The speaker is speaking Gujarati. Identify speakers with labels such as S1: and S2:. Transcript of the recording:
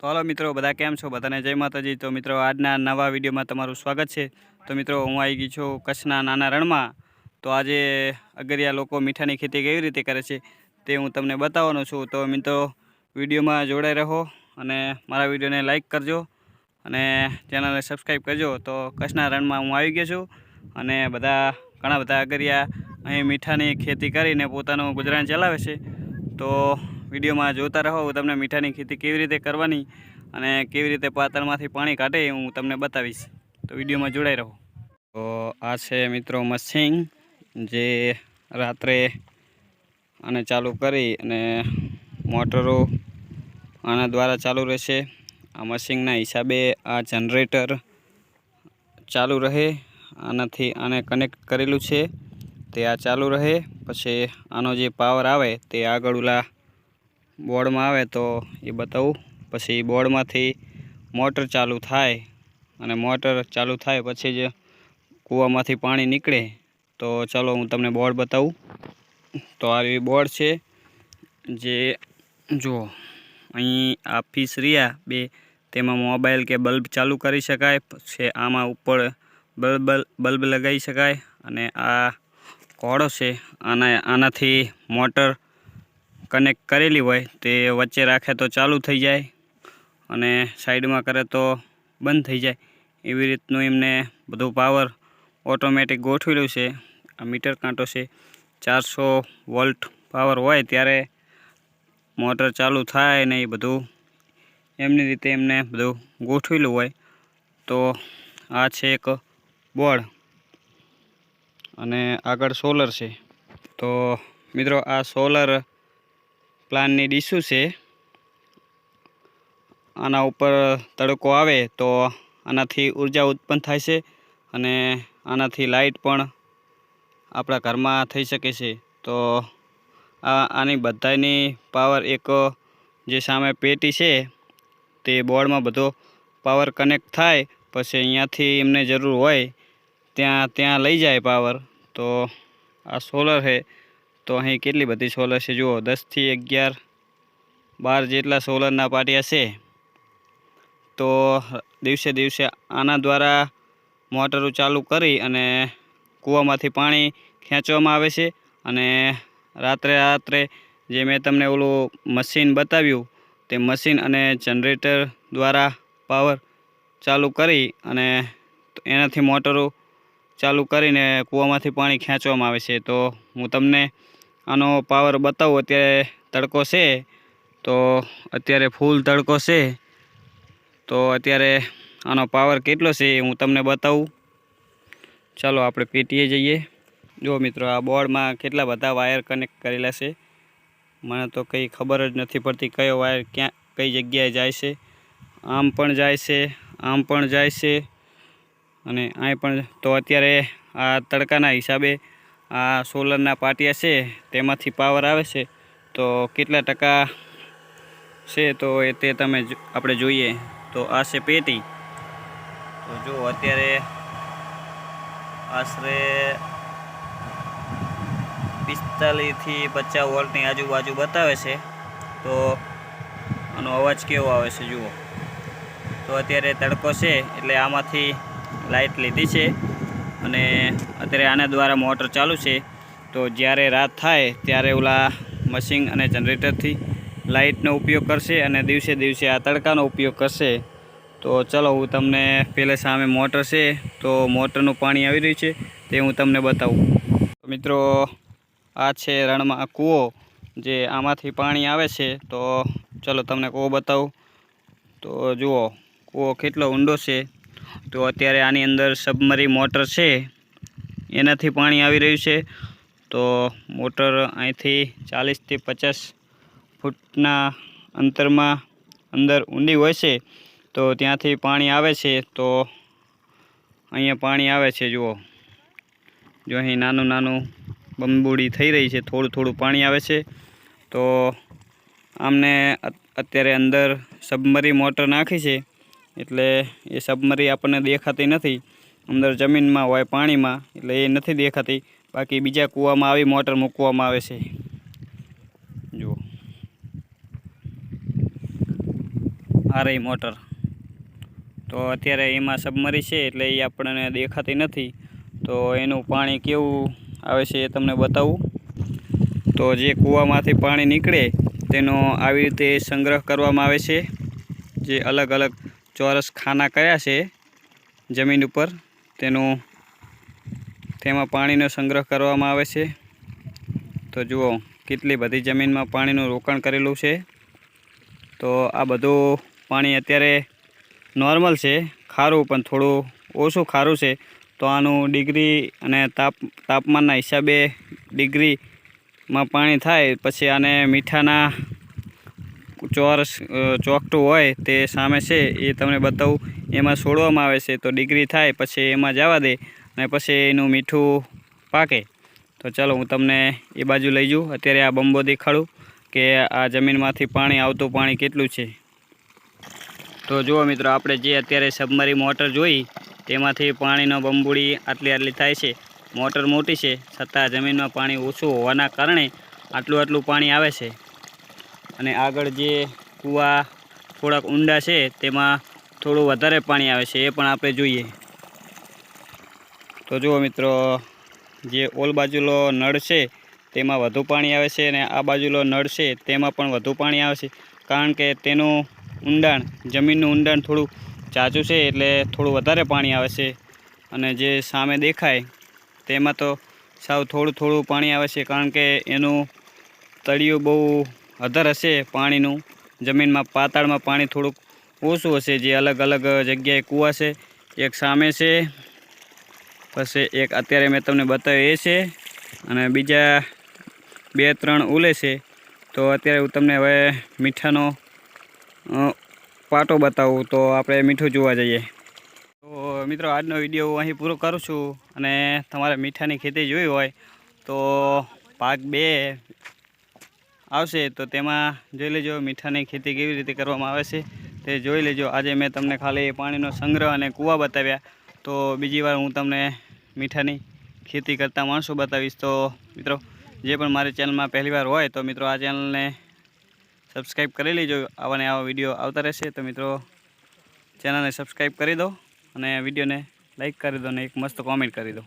S1: તો હાલો મિત્રો, બધા કેમ છો? બધાને જય માતાજી. તો મિત્રો, આજના નવા વિડીયોમાં તમારું સ્વાગત છે. તો મિત્રો, હું આવી ગઈ છું કચ્છના નાના રણમાં. તો આજે અગરિયા લોકો મીઠાની ખેતી કેવી રીતે કરે છે તે હું તમને બતાવવાનો છું. તો મિત્રો, વિડીયોમાં જોડાઈ રહો અને મારા વિડીયોને લાઈક કરજો અને ચેનલને સબસ્ક્રાઈબ કરજો. તો કચ્છના રણમાં હું આવી ગયો છું અને બધા, ઘણા બધા અગરિયા અહીં મીઠાની ખેતી કરીને પોતાનું ગુજરાન ચલાવે છે. તો વિડીયોમાં જોતા રહો હું તમને મીઠાની ખેતી કેવી રીતે કરવાની અને કેવી રીતે પાતળમાંથી પાણી કાઢે હું તમને બતાવીશ. તો વિડીયોમાં જોડાઈ રહો. તો આ છે મિત્રો મશીન જે રાત્રે આને ચાલુ કરી અને મોટરો આના દ્વારા ચાલુ રહેશે. આ મશીનના હિસાબે આ જનરેટર ચાલુ રહે, આનાથી આને કનેક્ટ કરેલું છે. તે આ ચાલુ રહે, પછી આનો જે પાવર આવે તે આગળ ઓલા બોર્ડમાં આવે તો એ બતાવું. પછી બોર્ડમાંથી મોટર ચાલુ થાય અને મોટર ચાલુ થાય પછી જ કૂવામાંથી પાણી નીકળે. તો ચાલો હું તમને બોર્ડ બતાવું. તો આવી બોર્ડ છે જે જુઓ અહીં આ ફીસ રહ્યા બે, તેમાં મોબાઈલ કે બલ્બ ચાલુ કરી શકાય, પછી આમાં ઉપર બલ્બ બલ્બ લગાવી શકાય અને આ કોળો છે, આના, આનાથી મોટર કનેક્ટ કરેલી હોય તે વચ્ચે રાખે તો ચાલુ થઈ જાય અને સાઈડમાં કરે તો બંધ થઈ જાય. એવી રીતનું એમને બધું પાવર ઓટોમેટિક ગોઠવેલું છે. આ મીટર કાંટો છે. ચારસો વોલ્ટ પાવર હોય ત્યારે મોટર ચાલુ થાય ને એ બધું. એમની રીતે એમને બધું ગોઠવેલું હોય તો આ છે એક બોર્ડ અને આગળ સોલર છે. તો મિત્રો આ સોલર પ્લાનની ડીશું છે. આના ઉપર તડકો આવે તો આનાથી ઊર્જા ઉત્પન્ન થાય છે અને આનાથી લાઇટ પણ આપણા ઘરમાં થઈ શકે છે. તો આ આની બધાની પાવર એક જે સામે પેટી છે તે બોર્ડમાં બધો પાવર કનેક્ટ થાય, પછી અહીંયાથી એમને જરૂર હોય, ત્યાં ત્યાં લઈ જાય પાવર. તો આ સોલર છે તો અહીં કેટલી બધી સોલર છે? જુઓ દસથી અગિયાર, બાર જેટલા સોલરના પાટિયા છે. તો દિવસે દિવસે આના દ્વારા મોટરો ચાલુ કરી અને કૂવામાંથી પાણી ખેંચવામાં આવે છે અને રાત્રે રાત્રે જે મેં તમને ઓલું મશીન બતાવ્યું, તે મશીન અને જનરેટર દ્વારા પાવર ચાલુ કરી અને એનાથી મોટરો ચાલુ કરીને કૂવામાંથી પાણી ખેંચવામાં આવે છે. તો હું તમને આનો પાવર બતાવું અત્યારે તડકો છે, તો અત્યારે ફૂલ તડકો છે. તો અત્યારે આનો પાવર કેટલો છે એ હું તમને બતાવું. ચાલો આપણે પેટીએ જઈએ. જો મિત્રો, આ બોર્ડમાં કેટલા બધા વાયર કનેક્ટ કરેલા છે. મને તો કંઈ ખબર જ નથી પડતી કયો વાયર ક્યાં, કઈ જગ્યાએ જાય છે. આમ પણ જાય છે, આમ પણ જાય છે. અને અહીં પણ, તો અત્યારે આ તડકાના હિસાબે આ સોલરના પાટિયા છે, તેમાંથી પાવર આવે છે, તો કેટલા ટકા છે તો એ તે તમે આપણે જોઈએ. તો આ છે પેટી. તો જો અત્યારે આશરે પિસ્તાલીસથી પચાસ વોલ્ટની આજુબાજુ બતાવે છે. તો આનો અવાજ કેવો આવે છે, જુઓ. તો અત્યારે તડકો છે, એટલે આમાંથી લાઇટ લીધી છે. અને અત્યારે આના દ્વારા મોટર ચાલુ છે. તો જ્યારે રાત થાય ત્યારે ઓલા મશીન અને જનરેટરથી લાઇટનો ઉપયોગ કરશે અને દિવસે દિવસે આ તડકાનો ઉપયોગ કરશે. તો ચલો, હું તમને પહેલે સામે મોટર છે, તો મોટરનું પાણી આવી રહ્યું છે, તે હું તમને બતાવું. મિત્રો, આ છે રણમાં કૂવો, જે આમાંથી પાણી આવે છે. તો ચલો, તમને કૂવો બતાવું. તો જુઓ, કૂવો કેટલો ઊંડો છે. તો અત્યારે આની અંદર સબમરી મોટર છે. એનાથી પાણી આવી રહ્યું છે. તો મોટર અહીંથી ચાલીસથી પચાસ ફૂટના અંતરમાં અંદર ઊંડી હોય છે. તો ત્યાંથી પાણી આવે છે. તો અહીંયા પાણી આવે છે, જુઓ. જો અહીં નાનું નાનું બંબુડી થઈ રહી છે. થોડું થોડું પાણી આવે છે. તો આમને અત્યારે અંદર સબમરી મોટર નાખી છે. એટલે એ સબમરી આપણને દેખાતી નથી. અંદર જમીનમાં હોય, પાણીમાં, એટલે એ નથી દેખાતી. બાકી બીજા કૂવામાં આવી મોટર મૂકવામાં આવે છે. જુઓ. RI motor. તો અત્યારે એમાં સબમરી છે, એટલે એ આપણને દેખાતી નથી. તો એનું પાણી કેવું આવે છે એ તમને બતાવું. તો જે કૂવામાંથી પાણી નીકળે, તેનો આવી રીતે સંગ્રહ કરવામાં આવે છે. જે અલગ અલગ ચોરસ ખાના કયા છે જમીન ઉપર. તેનું, તેમાં પાણીનો સંગ્રહ કરવામાં આવે છે. તો જુઓ, કેટલી બધી જમીનમાં પાણીનું રોકાણ કરેલું છે. તો આ બધું પાણી અત્યારે નોર્મલ છે, ખારું, પણ થોડું ઓછું ખારું છે. તો આનું ડિગ્રી અને તાપ, તાપમાનના હિસાબે ડિગ્રીમાં પાણી થાય, પછી આને મીઠાના ચોરસ ચોકટું હોય તે સામે છે, એ તમને બતાવું. એમાં છોડવામાં આવે છે, તો ડિગ્રી થાય, પછી એમાં જવા દે, અને પછી એનું મીઠું પાકે. તો ચાલો, હું તમને એ બાજુ લઈ જાઉં. અત્યારે આ બંબો દેખાડું કે આ જમીનમાંથી પાણી, આવતું પાણી કેટલું છે. તો જુઓ મિત્રો, આપણે જે અત્યારે સબમરી મોટર જોઈ, તેમાંથી પાણીનો બંબુડી આટલી આટલી થાય છે. મોટર મોટી છે, છતાં જમીનમાં પાણી ઓછું હોવાના કારણે આટલું આટલું પાણી આવે છે. અને આગળ જે કૂવા થોડાક ઊંડા છે, તેમાં થોડું વધારે પાણી આવે છે, એ પણ આપણે જોઈએ. તો જુઓ મિત્રો, જે ઓલ બાજુલો નળ છે, તેમાં વધુ પાણી આવે છે અને આ બાજુલો નળ છે, તેમાં પણ વધુ પાણી આવે છે. કારણ કે તેનું ઊંડાણ, જમીનનું ઊંડાણ થોડું ચાચું છે, એટલે થોડું વધારે પાણી આવે છે. અને જે સામે દેખાય, તેમાં તો સાવ થોડું થોડું પાણી આવે છે, કારણ કે એનું તળિયું બહુ અધર હશે પાણીનું. જમીનમાં, પાતાળમાં પાણી થોડુંક ઓછું હશે, જે અલગ અલગ જગ્યાએ કૂવા છે. એક સામે છે, પછી એક અત્યારે મેં તમને બતાવ્યું એ છે, અને બીજા બે ત્રણ ઉલે છે. તો અત્યારે હું તમને હવે મીઠાનો પાટો બતાવું, તો આપણે મીઠું જોવા જઈએ. તો મિત્રો, આજનો વીડિયો હું અહીં પૂરો કરું છું, અને તમારે મીઠાની ખેતી જોઈ હોય, તો ભાગ બે આવશે, તો તેમાં જોઈ લેજો મીઠાની ખેતી કેવી રીતે કરવામાં આવે છે. તે જોઈ લેજો. આજે મેં તમને ખાલી પાણીનો સંગ્રહ અને કૂવા બતાવ્યા. તો બીજી વાર હું તમને મીઠાની ખેતી કરતા માણસો બતાવીશ. તો મિત્રો, જે પણ મારી ચેનલમાં પહેલી વાર હોય, તો મિત્રો આ ચેનલને સબસ્ક્રાઈબ કરી લેજો. આવા ને આવા વીડિયો આવતા રહેશે. તો મિત્રો, ચેનલને સબસ્ક્રાઈબ કરી દો અને વિડીયોને લાઇક કરી દો અને એક મસ્ત કોમેન્ટ કરી દો.